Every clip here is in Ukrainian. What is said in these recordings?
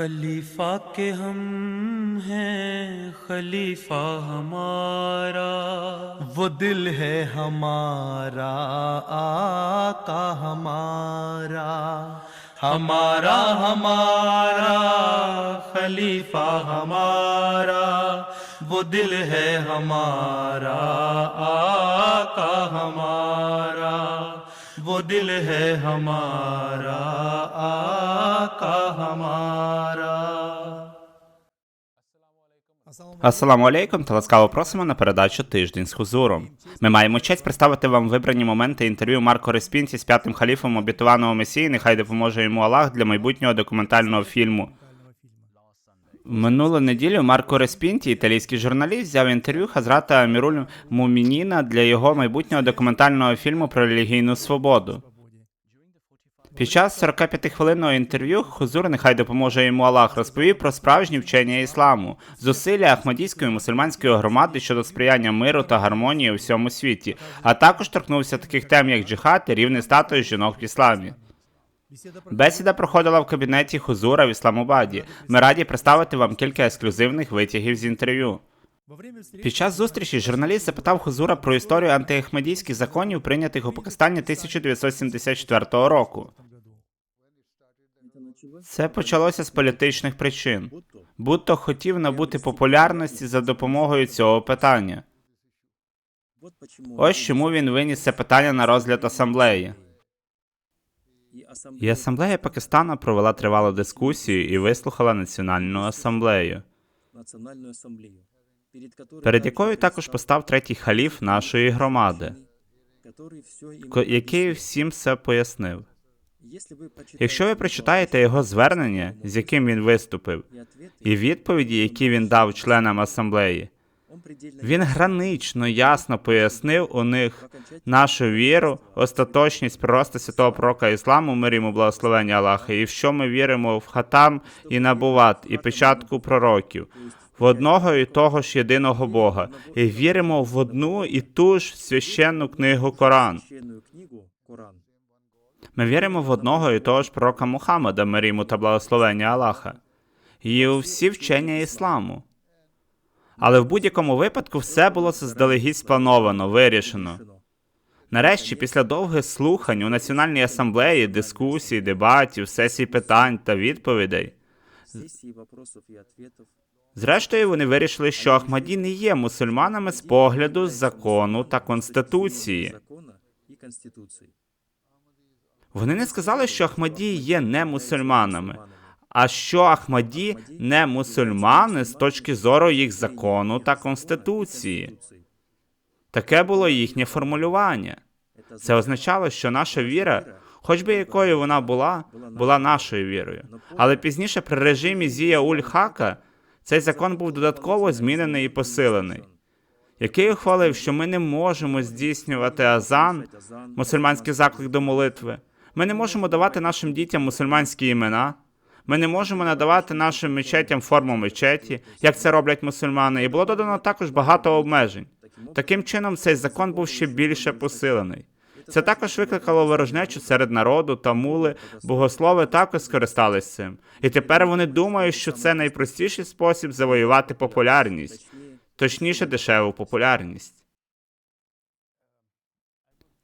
خلیفہ کے ہم ہیں، خلیفہ ہمارا۔ وہ دل ہے ہمارا، آقا ہمارا۔ ہمارا ہمارا، خلیفہ ہمارا۔ وہ دل ہے ہمارا، آقا ہمارا۔ वो दिल है हमारा आका हमारा Ассаламу алейкум та ласкаво просимо на передачу Тиждень з хузуром. Ми маємо честь представити вам вибрані моменти інтерв'ю Марко Респінці з п'ятим халіфом обітованого Месії, нехай допоможе йому Аллах для майбутнього документального фільму. Минулу неділю Марко Респінті, італійський журналіст, взяв інтерв'ю Хазрата Аміруль Мумініна для його майбутнього документального фільму про релігійну свободу. Під час 45-хвилинного інтерв'ю Хузур, нехай допоможе йому Аллах, розповів про справжні вчення ісламу, зусилля Ахмадійської мусульманської громади щодо сприяння миру та гармонії у всьому світі, а також торкнувся таких тем, як джихад і рівний статус жінок в ісламі. Бесіда проходила в кабінеті Хузура в Ісламабаді. Ми раді представити вам кілька ексклюзивних витягів з інтерв'ю. Під час зустрічі журналіст запитав Хузура про історію антиахмедійських законів, прийнятих у Пакистані 1974 року. Це почалося з політичних причин. Будто хотів набути популярності за допомогою цього питання. Ось чому він виніс це питання на розгляд асамблеї. І асамблея Пакистана провела тривалу дискусію і вислухала національну асамблею, перед якою також постав третій халіф нашої громади, який всім все пояснив. Якщо ви прочитаєте його звернення, з яким він виступив, і відповіді, які він дав членам асамблеї, він гранично ясно пояснив у них нашу віру, остаточність пророста святого пророка Ісламу, мир йому благословення Аллаха, і в що ми віримо в хатам і набуват, і печатку пророків, в одного і того ж єдиного Бога, і віримо в одну і ту ж священну книгу Коран. Ми віримо в одного і того ж пророка Мухаммада, мир йому та благословення Аллаха, і у всі вчення ісламу. Але в будь-якому випадку все було заздалегідь сплановано, вирішено. Нарешті, після довгих слухань у Національній асамблеї, дискусій, дебатів, сесій питань та відповідей, зрештою вони вирішили, що Ахмаді не є мусульманами з погляду закону та конституції. Вони не сказали, що Ахмаді є не мусульманами, а що Ахмаді не мусульмани з точки зору їх закону та конституції. Таке було їхнє формулювання. Це означало, що наша віра, хоч би якою вона була, була нашою вірою. Але пізніше при режимі Зія Уль-Хака цей закон був додатково змінений і посилений, який ухвалив, що ми не можемо здійснювати азан, мусульманський заклик до молитви. Ми не можемо давати нашим дітям мусульманські імена. Ми не можемо надавати нашим мечетям форму мечеті, як це роблять мусульмани, і було додано також багато обмежень. Таким чином, цей закон був ще більше посилений. Це також викликало ворожнечу серед народу та мули, богослови також скористались цим. І тепер вони думають, що це найпростіший спосіб завоювати популярність, точніше, дешеву популярність.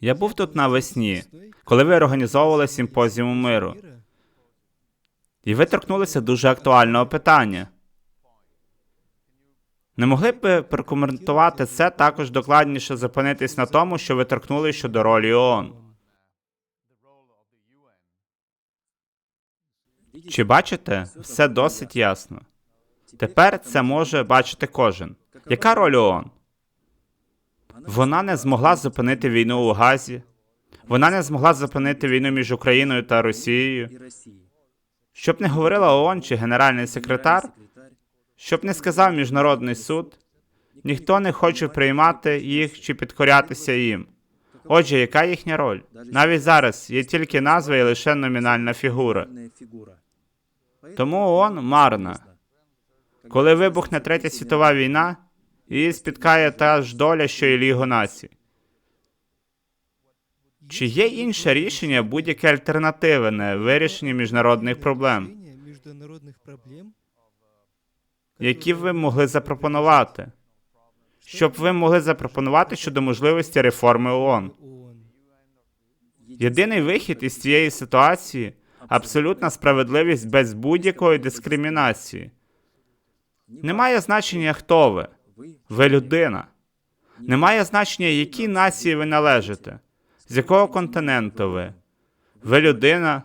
Я був тут навесні, коли ви організовували симпозіум миру, і ви торкнулися дуже актуального питання. Не могли б прокоментувати це також докладніше зупинитись на тому, що ви торкнули щодо ролі ООН? Чи бачите, все досить ясно. Тепер це може бачити кожен. Яка роль ООН? Вона не змогла зупинити війну у Газі. Вона не змогла зупинити війну між Україною та Росією. Щоб не говорила ООН чи генеральний секретар, щоб не сказав міжнародний суд, ніхто не хоче приймати їх чи підкорятися їм. Отже, яка їхня роль? Навіть зараз є тільки назва і лише номінальна фігура. Тому ООН марна. Коли вибухне Третя світова війна, її спіткає та ж доля, що і Лігу націй. Чи є інше рішення будь-яке альтернативне вирішенню міжнародних проблем? які б ви могли запропонувати? Щоб ви могли запропонувати щодо можливості реформи. ООН. Єдиний вихід із цієї ситуації абсолютна справедливість без будь-якої дискримінації. Немає значення, хто ви. Ви людина. Немає значення, якій нації ви належите, з якого континенту ви. Ви людина,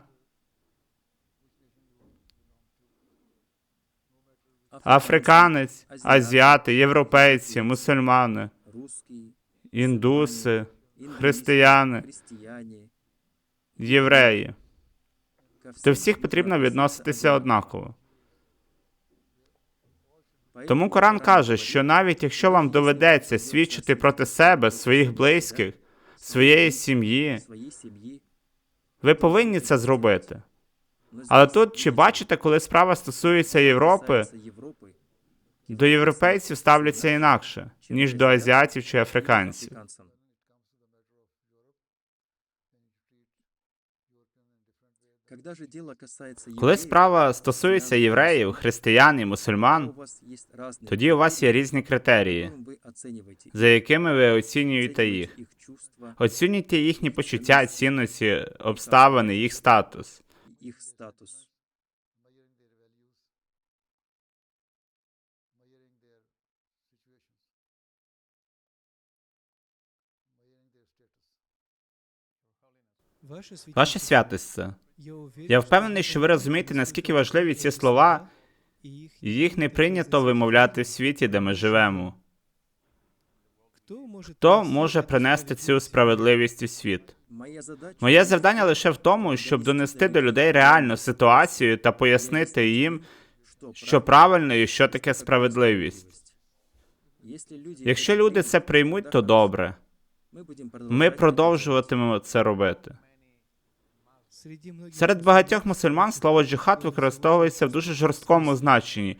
африканець, азіати, європейці, мусульмани, індуси, християни, євреї. До всіх потрібно відноситися однаково. Тому Коран каже, що навіть якщо вам доведеться свідчити проти себе, своїх близьких, своєї сім'ї, ви повинні це зробити. Але тут чи бачите, коли справа стосується Європи, до європейців ставляться інакше, ніж до азіатів чи африканців. Коли евреев, справа стосується євреїв, християн і у мусульман, вас есть разные тоді у вас є різні по критерії, которым вы оцениваете за якими ви оцінюєте їх. оцениваете их чувства, Оцінюйте їхні почуття, цінності, обставини, їх статус. их статус. Ваше Ваше святосте, Я, впевнений, що ви розумієте, наскільки важливі ці слова, їх, не прийнято вимовляти в світі, де ми живемо. Хто може, принести цю справедливість у світ? Моє завдання лише в тому, щоб донести до людей реальну ситуацію та пояснити їм, що правильно і що таке справедливість. Якщо люди це приймуть, то добре. Ми продовжуватимемо це робити. Серед багатьох мусульман слово джихад використовується в дуже жорсткому значенні.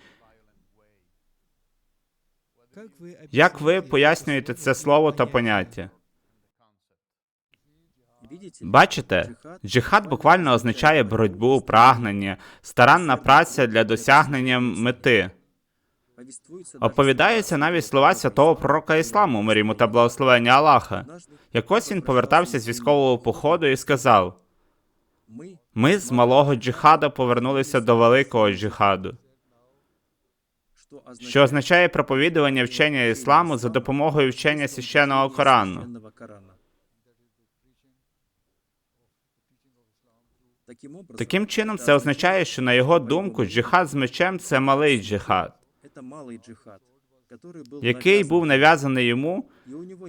Як ви пояснюєте це слово та поняття? Бачите, джихад буквально означає боротьбу, прагнення, старанна праця для досягнення мети. Оповідаються навіть слова святого пророка ісламу, мир йому та благословення Аллаха. Якось він повертався з військового походу і сказав: Ми з малого джихаду повернулися до великого джихаду, що означає проповідування вчення ісламу за допомогою вчення священного Корану. Таким чином, це означає, що на його думку, джихад з мечем це малий джихад, який був нав'язаний йому,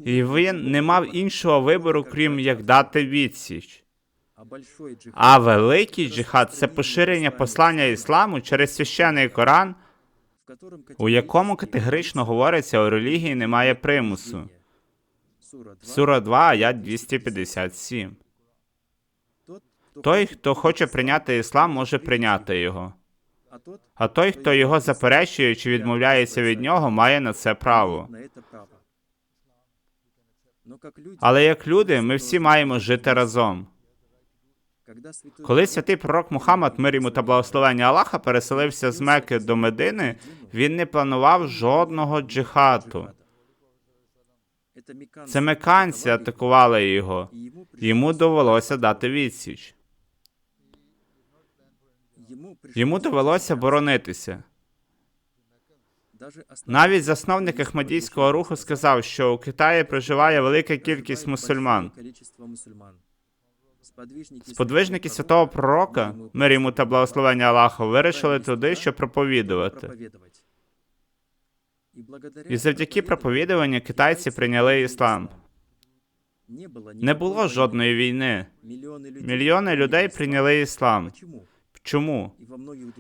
і він не мав іншого вибору, крім як дати відсіч. А великий джихад це поширення послання ісламу через священий Коран, у якому категорично говориться, у релігії немає примусу. Сура 2, аят 257. Той, хто хоче прийняти іслам, може прийняти його. А той, хто його заперечує чи відмовляється від нього, має на це право. Але як люди, ми всі маємо жити разом. Коли святий пророк Мухаммад, мир йому та благословення Аллаха, переселився з Мекки до Медини, він не планував жодного джихаду. Це меканці атакували його. Йому довелося дати відсіч. Йому довелося боронитися. Навіть засновник Ахмадійського руху сказав, що у Китаї проживає велика кількість мусульман. Сподвижники святого пророка, мир йому та благословення Аллаха, вирішили туди, щоб проповідувати. І завдяки проповідуванню китайці прийняли іслам. Не було жодної війни. Мільйони людей прийняли іслам. Чому?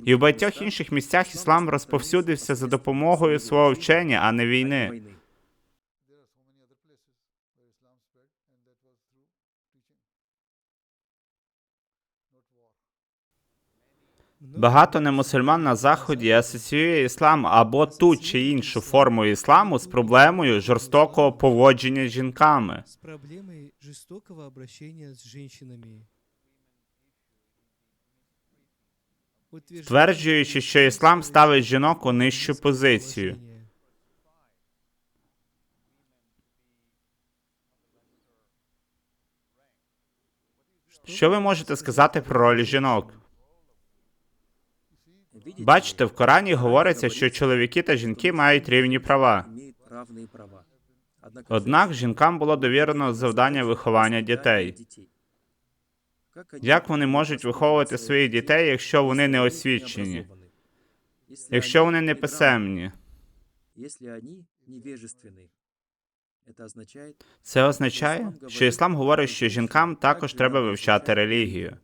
І в багатьох інших місцях іслам розповсюдився за допомогою свого вчення, а не війни. Багато немусульман на заході асоціює іслам або ту чи іншу форму ісламу з проблемою жорстокого поводження з жінками. з проблемою жорстокого обращення з жінками. стверджуючи, що іслам ставить жінок у нижчу позицію. Що ви можете сказати про роль жінок? Видите, Бачите, в Корані говориться, що чоловіки та жінки мають рівні права. имеют равные права. Однако Однак жінкам було довірено завдання виховання дітей. Как они Як вони можуть виховувати своїх дітей, якщо вони не освічені, образованы? Если якщо они вони не неграмотны, писемні? Если они невежественны, это означает, Це означає, що іслам говорить, що жінкам також треба вивчати релігію.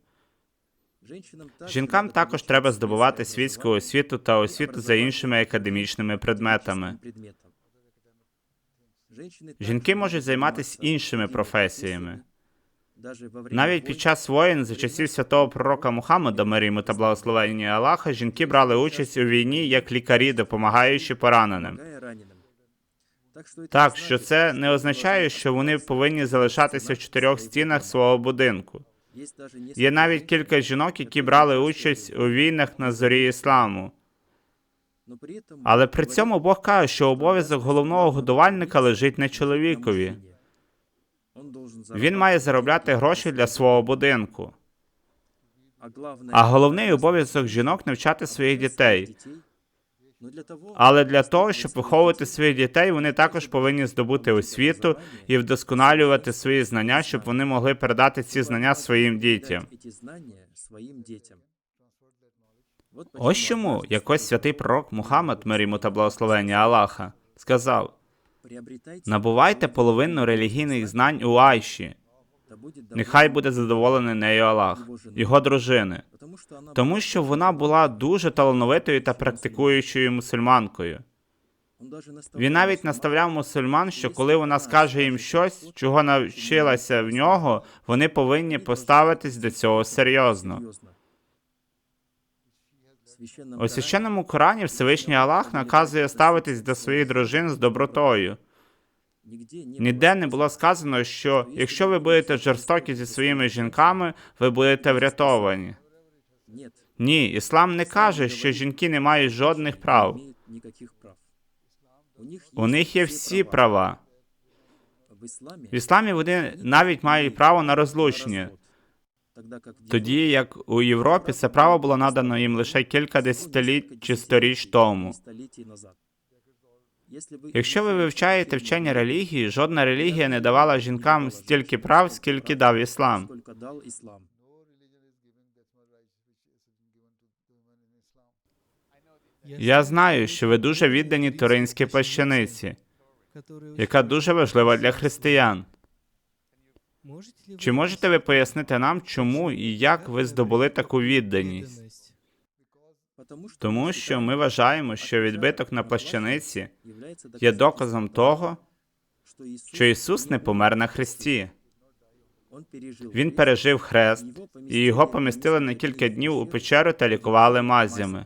Жінкам також треба здобувати світську освіту та освіту за іншими академічними предметами. Жінки можуть займатися іншими професіями. Навіть під час воєн за часів святого пророка Мухаммеда, мир йому та благословення Аллаха, жінки брали участь у війні як лікарі, допомагаючи пораненим. Так, що це не означає, що вони повинні залишатися в чотирьох стінах свого будинку. Є навіть кілька жінок, які брали участь у війнах на зорі ісламу. Але при цьому Бог каже, що обов'язок головного годувальника лежить на чоловікові. Він має заробляти гроші для свого будинку. А головний обов'язок жінок навчати своїх дітей. Але для того, щоб виховувати своїх дітей, вони також повинні здобути освіту і вдосконалювати свої знання, щоб вони могли передати ці знання своїм дітям. Ось чому якось святий пророк Мухаммад, мир йому та благословення Аллаха, сказав: набувайте половину релігійних знань у Айші. Нехай буде задоволений нею Аллах, його дружини, тому що вона була дуже талановитою та практикуючою мусульманкою. Він навіть наставляв мусульман, що коли вона скаже їм щось, чого навчилася в нього, вони повинні поставитись до цього серйозно. У священному Корані Всевишній Аллах наказує ставитись до своїх дружин з добротою. Ніде не було сказано, що якщо ви будете жорстокі зі своїми жінками, ви будете врятовані. Ні, іслам не каже, що жінки не мають жодних прав. У них є всі права. В ісламі вони навіть мають право на розлучення, тоді як у Європі це право було надано їм лише кілька десятиліть чи сторіч тому. Якщо ви вивчаєте вчення релігії, жодна релігія не давала жінкам стільки прав, скільки дав іслам. Я знаю, що ви дуже віддані туринській плащаниці, яка дуже важлива для християн. Чи можете ви пояснити нам, чому і як ви здобули таку відданість? Тому що ми вважаємо, що відбиток на плащаниці є доказом того, що Ісус не помер на хресті. Він пережив хрест, і його помістили на кілька днів у печеру та лікували мазями.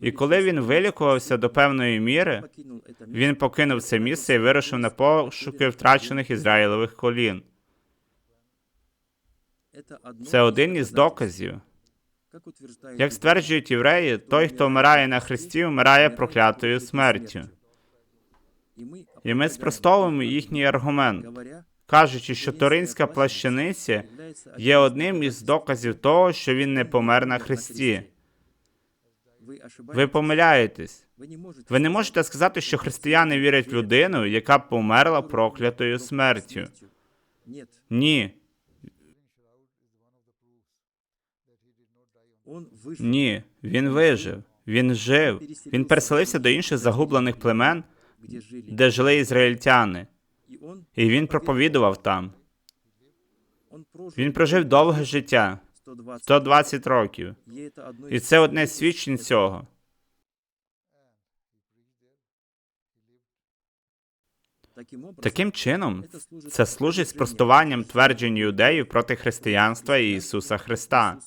І коли він вилікувався до певної міри, він покинув це місце і вирушив на пошуки втрачених Ізраїлевих колін. Це один із доказів. Як стверджують євреї, той, хто вмирає на хресті, вмирає проклятою смертю. І ми спростовуємо їхній аргумент, кажучи, що Торинська плащаниця є одним із доказів того, що він не помер на хресті. Ви помиляєтесь. Ви не можете сказати, що християни вірять в людину, яка померла проклятою смертю. Ні, ні, він вижив, він жив. Він переселився до інших загублених племен, де жили. ізраїльтяни, і він проповідував там. Він прожив довге життя. 120 років, і це одне з свідчень цього. Таким чином, це служить спростуванням тверджень юдеїв проти християнства і Ісуса Христа.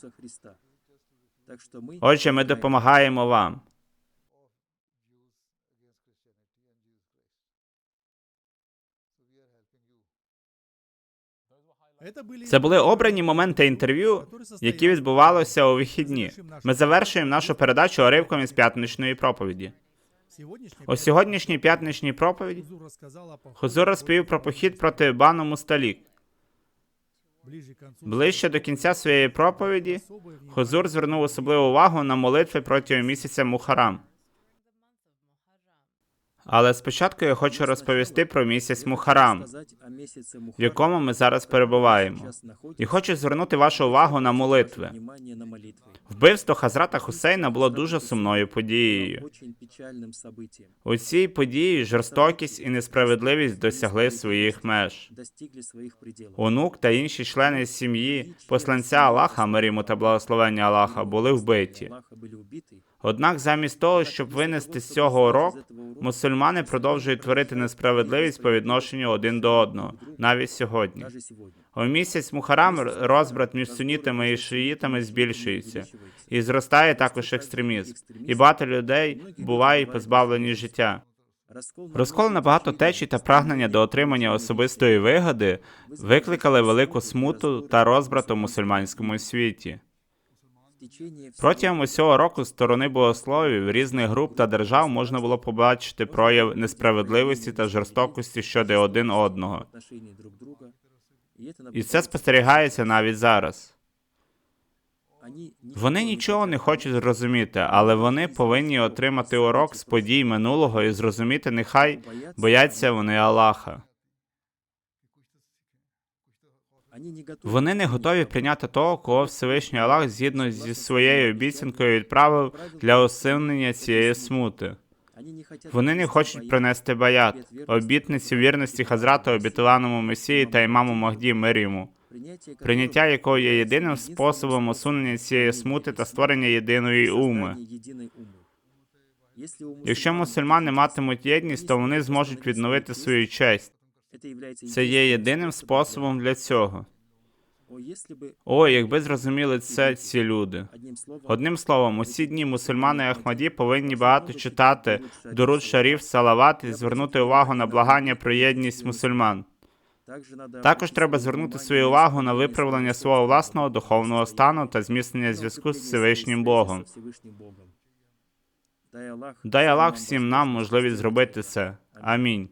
Отже, ми допомагаємо вам. Це були обрані моменти інтерв'ю, які відбувалися у вихідні. Ми завершуємо нашу передачу уривком із п'ятничної проповіді. У сьогоднішній п'ятничній проповіді Хузур розповів про похід проти бану Мусталік. Ближче до кінця своєї проповіді Хозур звернув особливу увагу на молитви протягом місяця Мухарам. Але спочатку я хочу розповісти про місяць Мухарам, в якому ми зараз перебуваємо. І хочу звернути вашу увагу на молитви. Вбивство Хазрата Хусейна було дуже сумною подією. У цій події жорстокість і несправедливість досягли своїх меж. Онук та інші члени сім'ї посланця Аллаха, мир йому та благословення Аллаха, були вбиті. Однак, замість того, щоб винести з цього урок, мусульмани продовжують творити несправедливість по відношенню один до одного, навіть сьогодні. У місяць Мухарам розбрат між сунітами і шиїтами збільшується, і зростає також екстремізм. І багато людей бувають позбавлені життя. Розкол на багато течій та прагнення до отримання особистої вигоди викликали велику смуту та розбрат у мусульманському світі. Протягом усього року з сторони богословів різних груп та держав можна було побачити прояв несправедливості та жорстокості щодо один одного. І це спостерігається навіть зараз. Вони нічого не хочуть зрозуміти, але вони повинні отримати урок з подій минулого і зрозуміти, нехай бояться вони Аллаха. Вони не готові прийняти того, кого Всевишній Аллах згідно зі своєю обіцянкою відправив для усунення цієї смути. Вони не хочуть принести баят, обітницю вірності Хазрату обітованому Месії та імаму Махді мир прийняття якого є єдиним способом усунення цієї смути та створення єдиної уми. Якщо мусульмани матимуть єдність, то вони зможуть відновити свою честь. Це є єдиним способом для цього. О, якби зрозуміли це ці люди. Одним словом, усі дні мусульмани Ахмаді повинні багато читати Дуруд Шаріф, Салават і звернути увагу на благання про єдність мусульман. Також треба звернути свою увагу на виправлення свого власного духовного стану та зміцнення зв'язку з Всевишнім Богом. Дай Аллах всім нам можливість зробити це. Амінь.